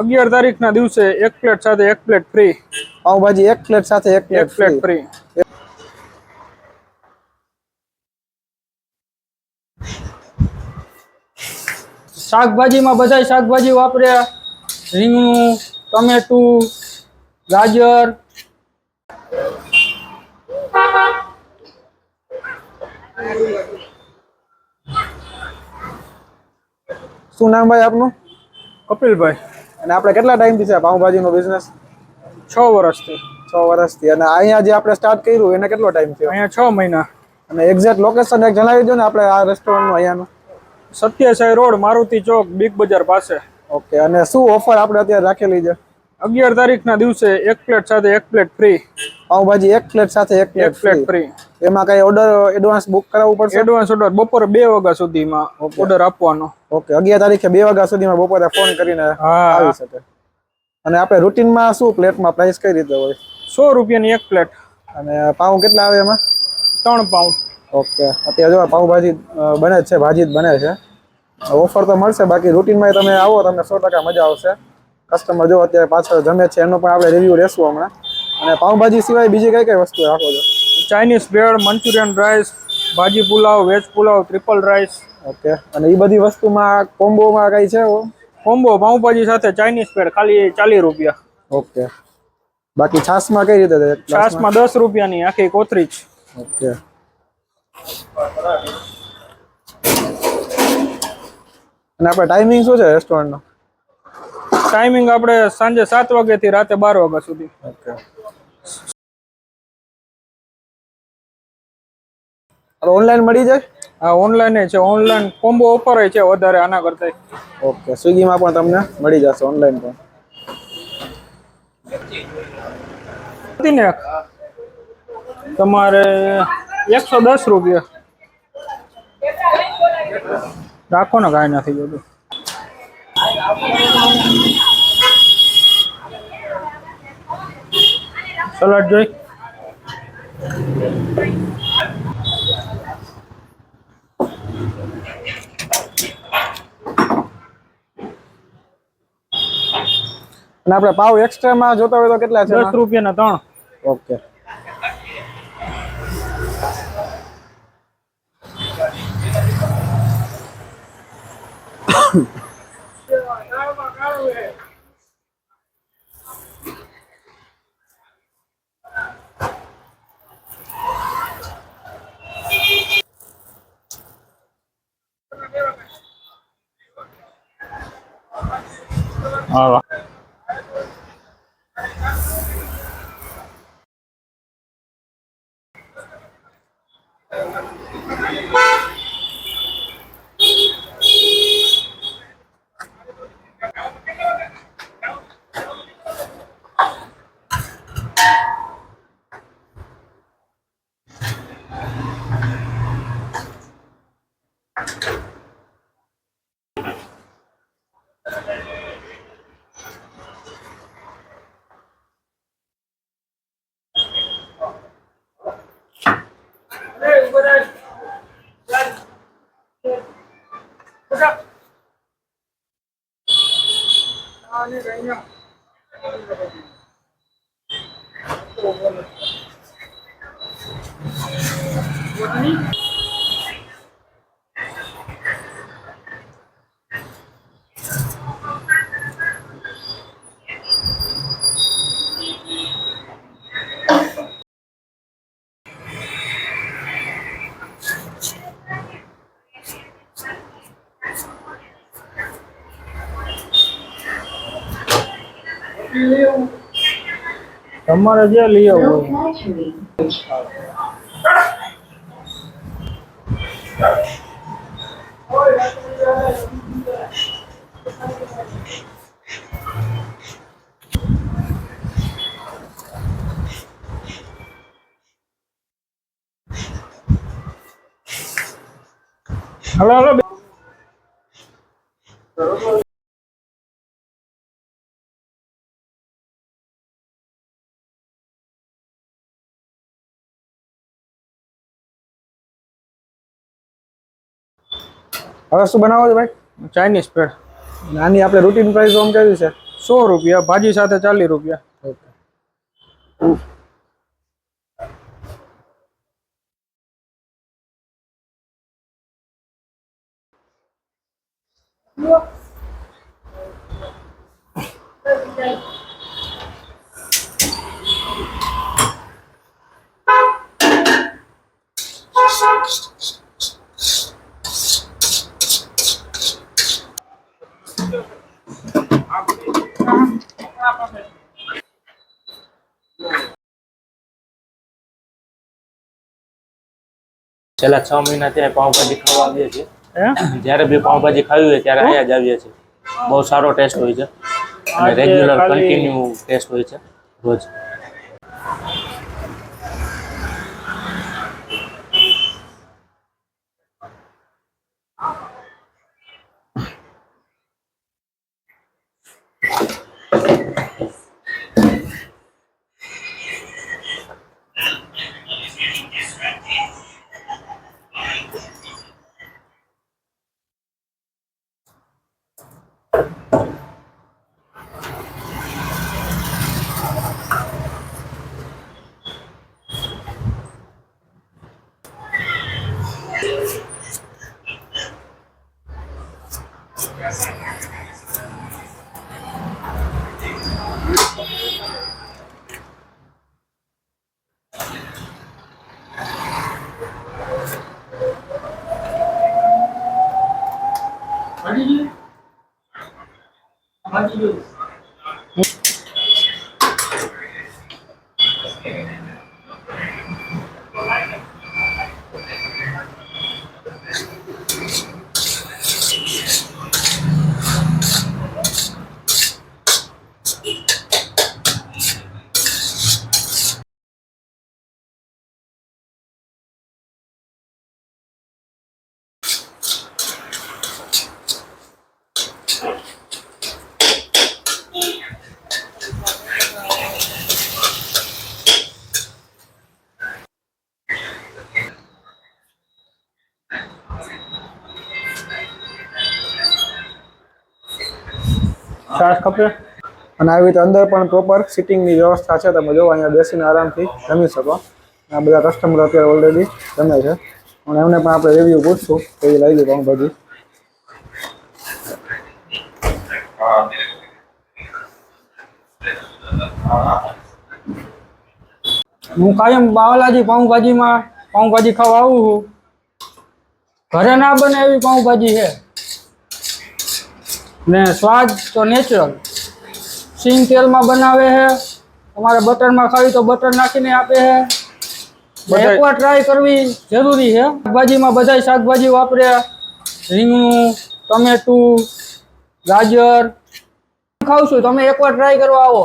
અગિયાર તારીખના દિવસે એક પ્લેટ સાથે એક પ્લેટ ફ્રી પાઉંભાજી એક પ્લેટ સાથે એક પ્લેટ પ્લેટ ફ્રી ફ્રી શાકભાજીમાં બધા શાકભાજી વાપર્યા. રીંગણું ટમેટું ગાજર. શું નામ ભાઈ આપનું? કપિલભાઈ. અને આપણે કેટલા ટાઈમથી છે પાઉંભાજીનો બિઝનેસ છ વર્ષથી. છ વર્ષથી. અને અહીંયા જે આપણે સ્ટાર્ટ કર્યું એને કેટલો ટાઈમ થયો? અહીંયા છ મહિના. અને એક્ઝેક્ટ લોકેશન એક જણાવી દો ને આપણે આ રેસ્ટોરન્ટનું અહીંયાનું. સત્યસાઈ રોડ મારુતિ ચોક બિગ બજાર પાસે. ઓકે અને શું ઓફર આપણે અત્યારે રાખેલી છે? અગિયાર તારીખના દિવસે એક પ્લેટ સાથે એક પ્લેટ ફ્રી પાઉંભાજી એક પ્લેટ સાથે એક પ્લેટ ફ્રી એમાં કઈ ઓર્ડર એડવાન્સ બુક કરાવવું પડશે? એડવાન્સ ઓર્ડર બપોરે બે વાગ્યા સુધીમાં ઓર્ડર આપવાનો. ઓકે અગિયાર તારીખે બે વાગ્યા સુધીમાં બપોરે ફોન કરીને આવી શકે. અને આપણે રૂટીનમાં શું પ્લેટમાં પ્રાઇસ કઈ રીતે હોય? સો રૂપિયાની એક પ્લેટ અને પાઉં કેટલા આવે એમાં? ત્રણ પાઉં. ઓકે અત્યારે જો પાઉંભાજી બને છે ભાજી જ બને છે. ઓફર તો મળશે બાકી રૂટીનમાં તમે આવો તમને સો ટકા મજા આવશે. કસ્ટમર જો અત્યારે પાછળ જમે છે એનો પણ આપણે રિવ્યુ લેશું હમણાં. અને પાઉંભાજી સિવાય બીજી કઈ કઈ વસ્તુ રાખો છો? Chinese bhel Manchurian rice bhaji pulao veg pulao triple rice okay અને એ બધી વસ્તુમાં કોમ્બોમાં કઈ છે કોમ્બો પાઉંભાજી સાથે ચાઇનીઝ ભેળ ખાલી ચાલીસ રૂપિયા. ઓકે બાકી છાશમાં કઈ રીતે છાસમાં દસ રૂપિયાની આખી કોથરી જ ઓકે અને આપણે ટાઈમિંગ શું છે રેસ્ટોરન્ટનો ટાઈમિંગ આપણે સાંજે સાત વાગ્યાથી રાતે બાર વાગ્યા સુધી. ઓકે ઓનલાઈન મળી જાય? આ ઓનલાઈન છે. ઓનલાઈન કોમ્બો ઓફર છે વધારે આના કરતા ઓકે સ્વિગીમાં પણ તમને મળી જશે ઓનલાઈન પણ. હતી ને તમારે એકસો દસ રૂપિયા. રાખો ને કાંઈ નથી બધું સલાડ જોઈ. અને આપણે પાવ એક્સ્ટ્રામાં જોતા હોય તો કેટલા છે દસ રૂપિયાના ત્રણ. ઓકે. હા Voilà. Thank you. તમારે જે લઈ આવો હલો હલો હવે શું બનાવો છો ભાઈ? ચાઇનીઝ ભેળ નાની આપણે રૂટીન પ્રાઇસ ઓમ કેવી છે. સો રૂપિયા ભાજી સાથે ચાલીસ રૂપિયા. ઓકે છેલ્લા છ મહિના ત્યાં પાઉંભાજી ખાવા આવીએ છીએ. જયારે બી પાવભાજી ખાવી હોય ત્યારે અહીંયા જ આવીએ છીએ. બહુ સારો ટેસ્ટ હોય છે. અને રેગ્યુલર કન્ટિન્યુ ટેસ્ટ હોય છે રોજ. 아니지? 아니지? છાશ ખપે અને આવી રીતે અંદર પણ પ્રોપર સિટિંગની વ્યવસ્થા છે. તમે જો અહીંયા બેસીને આરામથી જમી શકો. આ બધા કસ્ટમર અત્યારે ઓલરેડી જમે છે. અને એમને પણ આપણે રિવ્યૂ પૂછશું. કેવી લાગી પાઉંભાજી હું કાયમ બાવલાજી પાઉંભાજીમાં પાઉંભાજી ખાવા આવું છું. ઘરે ના બને એવી પાઉંભાજી છે. ને સ્વાદ તો નેચરલ સિંગ તેલમાં બનાવે છે તમારે બટરમાં ખાવી તો બટર નાખીને આપે છે એકવાર ટ્રાય કરવી જરૂરી છે શાકભાજીમાં બધાય શાકભાજી વાપરે. રીંગણું ટમેટું ગાજર. ખાવ છું તમે એકવાર ટ્રાય કરવા આવો.